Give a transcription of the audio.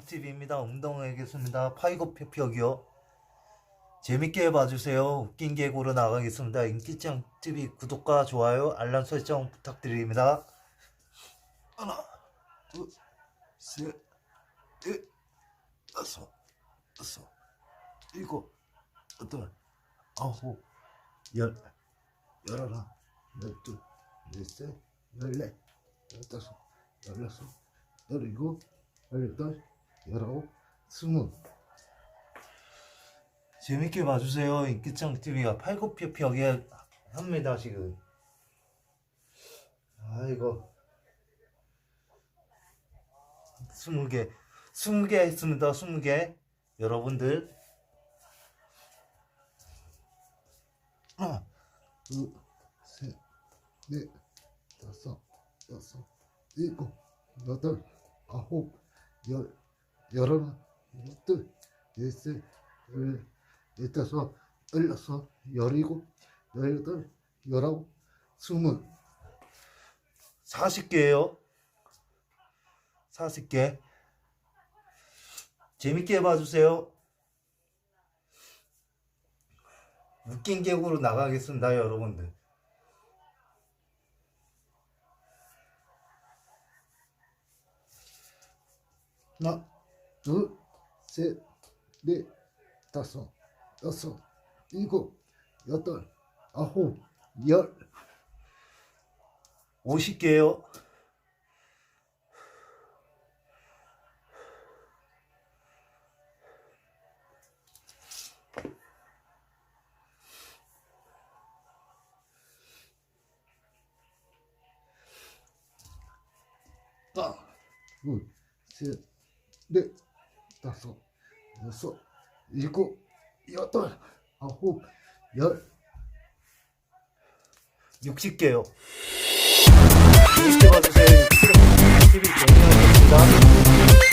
인기짱TV입니다. 운동하겠습니다. 파이고 펴펴기요. 재밌게 봐주세요. 웃긴 개구로 나가겠습니다. 인기짱TV 구독과 좋아요, 알람 설정 부탁드립니다. 하나, 둘, 셋, 넷, 다섯, 여섯, 일곱, 여덟, 아홉, 열, 열하나, 열둘, 열셋, 열넷, 열다섯, 열여섯, 열일곱, 열여덟, 열아홉, 스무. 재밌게 봐주세요. 인기짱 TV가 팔굽혀펴기 합니다 지금. 아이고. 스무 개, 스무 개 했습니다. 스무 개. 여러분들. 하나, 둘, 셋, 넷, 다섯, 여섯, 일곱, 여덟, 아홉, 열, 열하나, 열둘, 열셋, 열, 열다섯, 열여섯, 열일곱, 열여덟, 열아홉, 스물. 40개예요. 40개. 재밌게 봐주세요. 웃긴 개구로 나가겠습니다, 여러분들. 하나, 둘, 셋, 넷, 다섯, 여섯, 일곱, 여덟, 아홉, 열. 50개요. 하나, 둘, 셋, 넷, 다섯, 여섯, 일곱, 여덟, 아홉, 열. 60개요.